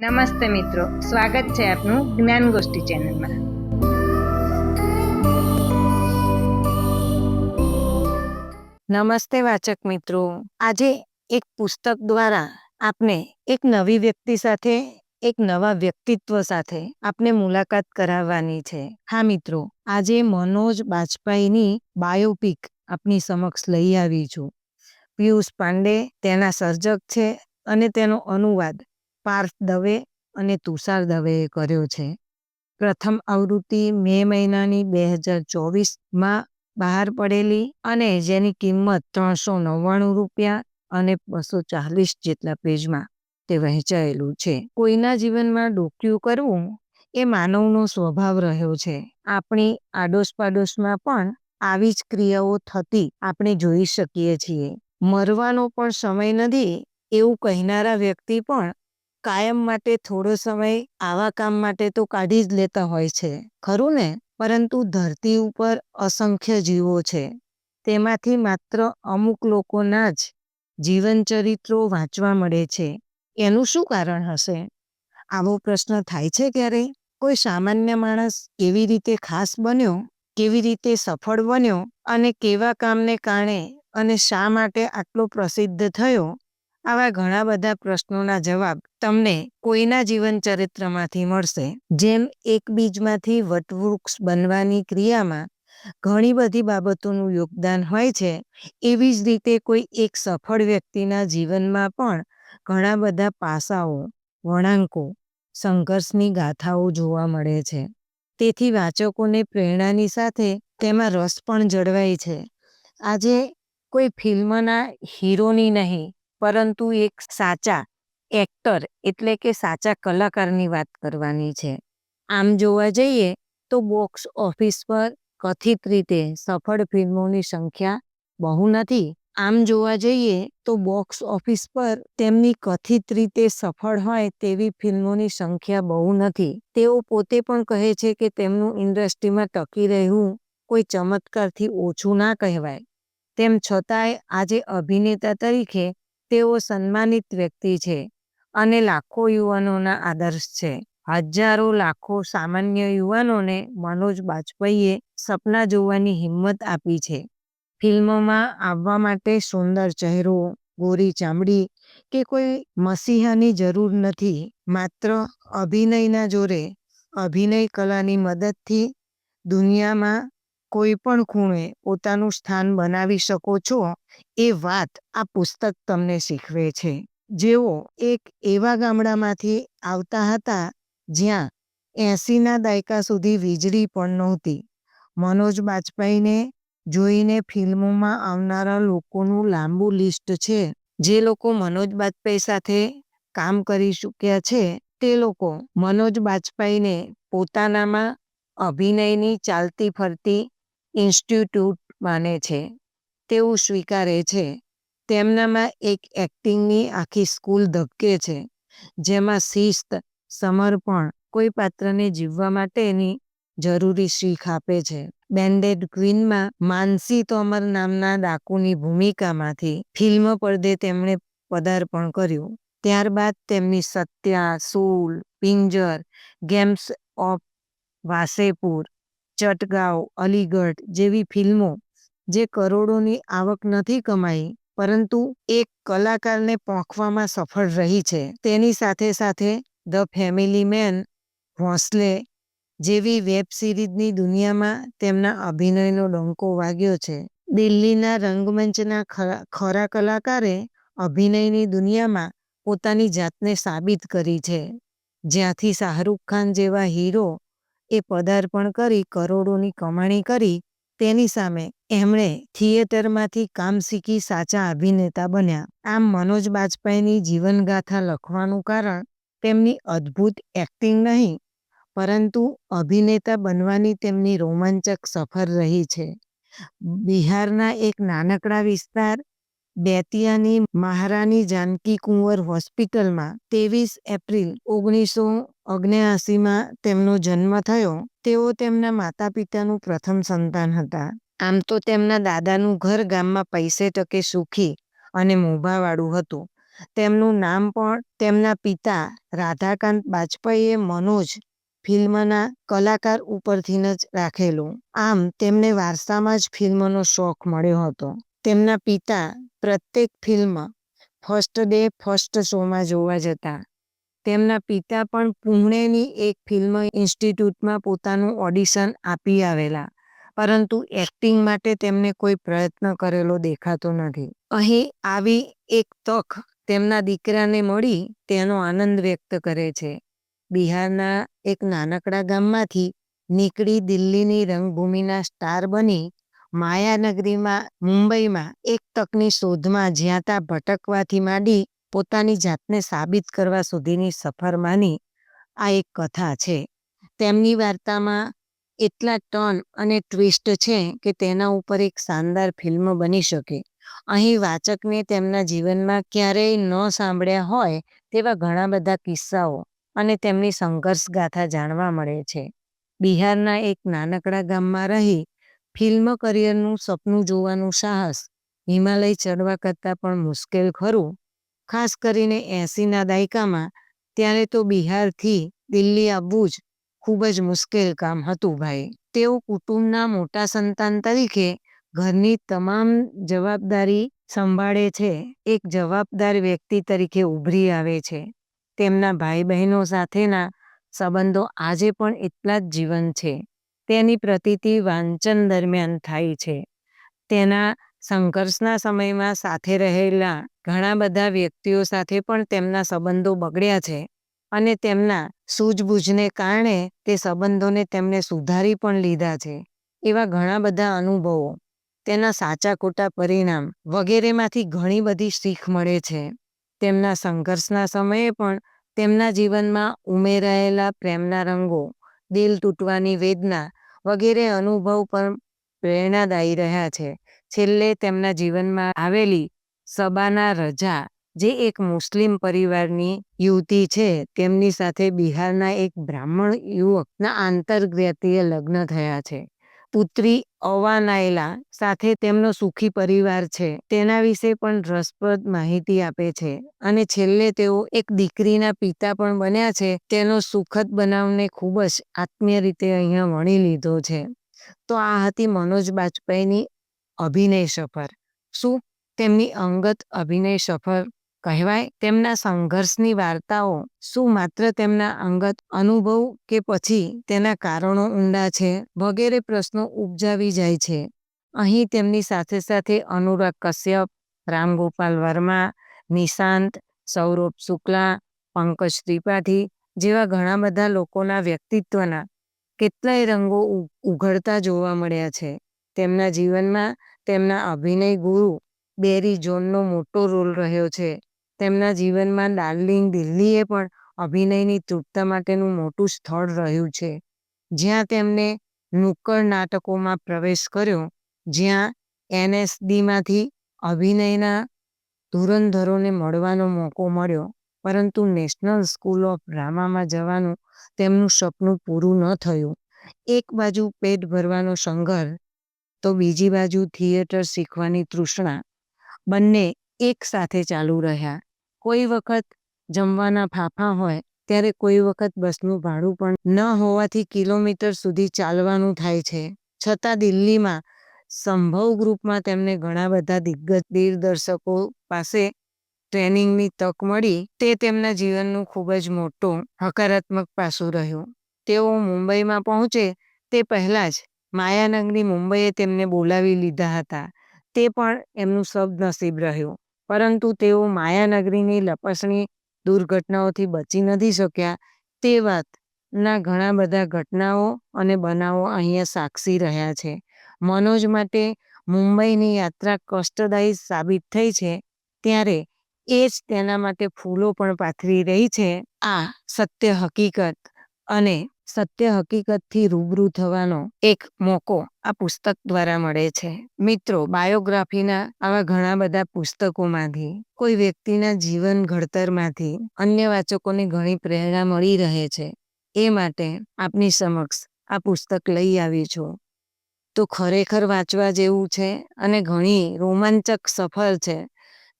નમસ્તે મિત્રો, સ્વાગત છે આપનું જ્ઞાન ગોષ્ઠી ચેનલમાં. નમસ્તે વાચક મિત્રો, આજે એક પુસ્તક દ્વારા આપને એક નવી વ્યક્તિ સાથે, એક નવા વ્યક્તિત્વ સાથે આપને મુલાકાત કરાવવાની છે. હા મિત્રો, આજે મનોજ બાજપાઈની બાયોપિક આપની સમક્ષ લઈ આવી છું. પિયુષ પાંડે તેના સર્જક છે અને તેનો અનુવાદ પાર્થ દવે અને તુષાર દવેએ કર્યો છે. પ્રથમ આવૃત્તિ મે મહિનાની બે હજાર ચોવીસમાં બહાર પડેલી અને જેની કિંમત ત્રણસો નવ્વાણું રૂપિયા અને બસો ચાલીસ જેટલા પેજમાં તે વહેંચાયેલું છે. કોઈના જીવનમાં ડોક્યું કરવું એ માનવનો સ્વભાવ રહ્યો છે. આપણી આડોશ પાડોશમાં પણ આવી જ ક્રિયાઓ થતી આપણે જોઈ શકીએ છીએ. મરવાનો પણ સમય નથી એવું કહેનારા વ્યક્તિ પણ કાયમ માટે થોડો સમય આવા કામ માટે તો કાઢી જ લેતા હોય છે, ખરું ને? પરંતુ ધરતી ઉપર અસંખ્ય જીવો છે. તેમાંથી માત્ર અમુક લોકોના જ જીવન ચરિત્રો વાંચવા મળે છે. એનું શું કારણ હશે? આવો પ્રશ્ન થાય છે ક્યારે કોઈ સામાન્ય માણસ કેવી રીતે ખાસ બન્યો, કેવી રીતે સફળ બન્યો અને કેવા કામને કારણે અને શા માટે આટલો પ્રસિદ્ધ થયો? આવા ઘણા બધા પ્રશ્નોના જવાબ તમને કોઈના જીવન ચરિત્રમાંથી મળશે, જેમ એક બીજમાંથી વટવૃક્ષ બનવાની ક્રિયામાં ઘણી બધી બાબતોનું યોગદાન હોય છે, એવી જ રીતે કોઈ એક સફળ વ્યક્તિના જીવનમાં પણ ઘણા બધા પાસાઓ, વળાંકો, સંઘર્ષની ગાથાઓ જોવા મળે છે. તેથી વાચકોને પ્રેરણાની સાથે તેમાં રસ પણ જળવાય છે. આજે કોઈ ફિલ્મના હીરોની નહીં પરંતુ એક સાચા એક્ટર એટલે કે સાચા કલાકારની વાત કરવાની છે. આમ જોવા જઈએ તો બોક્સ ઓફિસ પર કથિત રીતે સફળ ફિલ્મોની સંખ્યા બહુ નથી. આમ જોવા જઈએ તો બોક્સ ઓફિસ પર તેમની કથિત રીતે સફળ હોય તેવી ફિલ્મોની સંખ્યા બહુ નથી. તેઓ પોતે પણ કહે છે કે તેમનું ઇન્ડસ્ટ્રીમાં ટકી રહેવું કોઈ ચમત્કારથી ઓછું ના કહેવાય. તેમ છતાંય આજે અભિનેતા તરીકે તેઓ સન્માનિત વ્યક્તિ છે અને લાખો યુવાનોના આદર્શ છે. હજારો લાખો સામાન્ય યુવાનોને મનોજ બાજપેયીએ સપના જોવાની હિંમત આપી છે. ફિલ્મોમાં આવવા માટે સુંદર ચહેરો, ગોરી ચામડી કે કોઈ મસીહાની જરૂર નથી. માત્ર અભિનયના જોરે અભિનય કલાની મદદથી દુનિયામાં કોઈ પણ ખૂણે પોતાનું સ્થાન બનાવી શકો છો, એ વાત આ પુસ્તક તમને શીખવે છે. જેઓ એક એવા ગામડામાંથી આવતા હતા, જ્યાં એંસીના દાયકા સુધી વીજળી પણ નહોતી. મનોજ બાજપાઈને જોઈને ફિલ્મોમાં આવનારા લોકોનું લાંબુ લિસ્ટ છે. જે લોકો મનોજ બાજપાઈ સાથે કામ કરી ચૂક્યા છે, તે લોકો મનોજ બાજપાઈને પોતાનામાં અભિનયની ચાલતી ફરતી ઇન્સ્ટિટ્યૂટ માને છે તેવું સ્વીકારે છે. તેમનામાં એક એક્ટિંગની આખી સ્કૂલ ધબકે છે, જેમાં શિસ્ત, સમર્પણ, કોઈ પાત્રને જીવવા માટેની જરૂરી શીખ આપે છે. બેન્ડેડ ક્વીનમાં માનસી તોમર નામના ડાકુની ભૂમિકામાંથી ફિલ્મ પડદે તેમણે પદાર્પણ કર્યું. ત્યારબાદ તેમની સત્યા, સોલ, પિંજર, ગેમ્સ ઓફ વાસેપુર ચટગાંવ, અલીગઢ જેવી ફિલ્મો જે કરોડોની આવક નથી કમાઈ, પરંતુ એક કલાકારને પોંખવામાં સફળ રહી છે. તેની સાથે સાથે ધ ફેમિલી મેન, ભોંસલે જેવી વેબ સિરીઝની દુનિયામાં તેમના અભિનયનો ડંકો વાગ્યો છે. દિલ્હીના રંગમંચના ખરા કલાકારે અભિનયની દુનિયામાં પોતાની જાતને સાબિત કરી છે. જ્યાંથી શાહરૂખ ખાન જેવા હીરો એ પદાર્પણ કરી, કરોડોની કમાણી કરી, તેની સામે એમણે થિયેટરમાંથી કામ શીખી સાચા અભિનેતા બન્યા. આમ મનોજ બાજપાઈની જીવનગાથા લખવાનું કારણ તેમની અદ્ભુત એક્ટિંગ નહીં, પરંતુ અભિનેતા બનવાની તેમની રોમાંચક સફર રહી છે. બિહારના એક નાનકડા વિસ્તાર બેતિયાની મહારાની જાનકી કુંવર હોસ્પિટલમાં ત્રેવીસ એપ્રિલ ઓગણીસો ઓગણ્યાસીમાં તેમનો જન્મ થયો. તેઓ તેમના માતા પિતાનું પ્રથમ સંતાન હતા. આમ તો તેમના દાદાનું ઘર ગામમાં પૈસે ટકે સુખી અને મોભાવાળું હતું. તેમનું નામ પણ તેમના પિતા રાધાકાંત બાજપેયીએ મનોજ ફિલ્મના કલાકાર ઉપરથી જ રાખેલું. આમ તેમને વારસામાં જ ફિલ્મનો શોખ મળ્યો હતો. તેમના પિતા પ્રત્યેક ફિલ્મ ફર્સ્ટ ડે, ફર્સ્ટ શોમાં જોવા જતા. તેમના પિતા પણ પુણેની એક ફિલ્મ ઇન્સ્ટિટ્યૂટમાં પોતાનું ઓડિશન આપી આવેલા, પરંતુ એક્ટિંગ માટે તેમને કોઈ પ્રયત્ન કરેલો દેખાતો નથી. અહીં આવી એક તક તેમના દીકરાને મળી તેનો આનંદ વ્યક્ત કરે છે. બિહારના એક નાનકડા ગામમાંથી નીકળી દિલ્હીની રંગભૂમિના સ્ટાર બની માયાનગરીમાં, મુંબઈમાં એક તકની શોધમાં જ્યાં ત્યાં ભટકવાથી માંડી પોતાની જાતને સાબિત કરવા સુધીની સફરમાંની આ એક કથા છે. તેમની વાર્તામાં એટલા ટર્ન અને ટ્વિસ્ટ છે કે તેના ઉપર એક શાનદાર ફિલ્મ બની શકે. અહીં વાચકને તેમના જીવનમાં ક્યારેય ન સાંભળ્યા હોય તેવા ઘણા બધા કિસ્સાઓ અને તેમની સંઘર્ષ ગાથા જાણવા મળે છે. બિહારના એક નાનકડા ગામમાં રહી ફિલ્મ કરિયરનું સપનું જોવાનું સાહસ હિમાલય ચડવા કરતાં પણ મુશ્કેલ ખરું. ખાસ કરીને એંસીના દાયકામાં ત્યારે તો બિહારથી દિલ્હી આવવું જ ખૂબ જ મુશ્કેલ કામ હતું ભાઈ. તેઓ કુટુંબના મોટા સંતાન તરીકે ઘરની તમામ જવાબદારી સંભાળે છે. એક જવાબદાર વ્યક્તિ તરીકે ઉભરી આવે છે. તેમના ભાઈ બહેનો સાથેના સંબંધો આજે પણ એટલા જ જીવન છે. તેની પ્રતીતિ વાંચન દરમિયાન થાય છે. તેના સંઘર્ષના સમયમાં સાથે રહેલા ઘણા બધા વ્યક્તિઓ સાથે પણ તેમના સંબંધો બગડ્યા છે અને તેમના સૂઝબૂઝને કારણે તે સંબંધોને તેમને સુધારી પણ લીધા છે. એવા ઘણા બધા અનુભવો, તેના સાચા ખોટા પરિણામ વગેરેમાંથી ઘણી બધી શીખ મળે છે. તેમના સંઘર્ષના સમયે પણ તેમના જીવનમાં ઉમેરાયેલા પ્રેમના રંગો, દિલ તૂટવાની વેદના વગેરે અનુભવ પણ પ્રેરણાદાયી રહ્યા છે. છેલ્લે તેમના જીવનમાં આવેલી સબાના રજા, જે એક મુસ્લિમ પરિવારની યુવતી છે, તેમની સાથે બિહારના એક બ્રાહ્મણ યુવકના આંતરજ્ઞાતીય લગ્ન થયા છે. પુત્રી અવાનાયલા સાથે તેમનો સુખી પરિવાર છે. તેના વિશે પણ રસપ્રદ માહિતી આપે છે અને છેલ્લે તેઓ એક દીકરીના પિતા પણ બન્યા છે. તેનો સુખદ બનાવને ખૂબ જ આત્મીય રીતે અહીંયા વણી લીધો છે. તો આ હતી મનોજ બાજપેયીની અભિનય સફર. શું? તેમની અંગત અભિનય સફર કહેવાય તેમના સંઘર્ષની વાર્તાઓ શું માત્ર તેમના અંગત અનુભવ કે પછી તેના કારણો ઊંડા છે વગેરે પ્રશ્નો ઉપજાવી જાય છે. અહીં તેમની સાથે સાથે અનુરાગ કશ્યપ, રામગોપાલ વર્મા, નિશાંત, સૌરભ શુક્લા, પંકજ ત્રિપાઠી જેવા ઘણા બધા લોકોના વ્યક્તિત્વના કેટલાય રંગો ઉઘડતા જોવા મળ્યા છે. તેમના જીવનમાં તેમના અભિનય ગુરુ બેરી જોનનો મોટો રોલ રહ્યો છે. તેમના જીવનમાં ડાર્લિંગ દિલ્હીએ પણ અભિનયની તૃપ્તા માટેનું મોટું સ્થળ રહ્યું છે. જ્યાં તેમને નુક્કડ નાટકોમાં પ્રવેશ કર્યો, જ્યાં એનએસડીમાંથી અભિનયના ધુરંધરોને મળવાનો મોકો મળ્યો, પરંતુ નેશનલ સ્કૂલ ઓફ ડ્રામામાં જવાનું તેમનું સપનું પૂરું ન થયું. એક બાજુ પેટ ભરવાનો સંઘર્ષ, તો બીજી બાજુ થિયેટર શીખવાની તૃષ્ણા. બંને એક સાથે ચાલુ રહ્યા. કોઈ વખત જમવાના ફાંફા હોય, ત્યારે કોઈ વખત બસનું ભાડું પણ ન હોવાથી કિલોમીટર સુધી ચાલવાનું થાય છે. છતાં દિલ્હીમાં સંભવ ગ્રુપમાં તેમને ઘણા બધા દિગ્ગજ દિગ્દર્શકો પાસે ટ્રેનિંગની તક મળી. તે તેમના જીવનનું ખૂબ જ મોટું, હકારાત્મક પાસું રહ્યું. તેઓ મુંબઈમાં પહોંચે તે પહેલાં જ માયાનગરી મુંબઈએ તેમને બોલાવી લીધા હતા. તે પણ એમનું સદનસીબ રહ્યું. પરંતુ તેઓ માયાનગરીની લપસણી દુર્ઘટનાઓથી બચી નથી શક્યા. તે વાતના ઘણા બધા ઘટનાઓ અને બનાવો અહીંયા સાક્ષી રહ્યા છે. મનોજ માટે મુંબઈની યાત્રા કષ્ટદાયી સાબિત થઈ છે, ત્યારે એ જ તેના માટે ફૂલો પણ પાથરી રહી છે. આ સત્ય હકીકત અને સત્ય હકીકતથી રૂબરૂ થવાનો એક મોકો આ પુસ્તક દ્વારા મળે છે. મિત્રો, બાયોગ્રાફીના આવા ઘણા બધા પુસ્તકોમાંથી, કોઈ વ્યક્તિના જીવન ઘડતરમાંથી અન્ય વાચકોને ઘણી પ્રેરણા મળી રહે છે. એ માટે આપની સમક્ષ આ પુસ્તક લઈ આવી છું. તો ખરેખર વાંચવા જેવું છે અને ઘણી રોમાંચક સફર છે.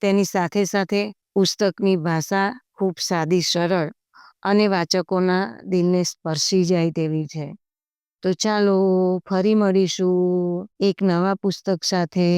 તેની સાથે સાથે પુસ્તકની ભાષા ખૂબ સાદી, સરળ અને વાચકોના દિલને સ્પર્શી જાય તેવી છે. તો ચાલો ફરી મળીશું એક નવા પુસ્તક સાથે.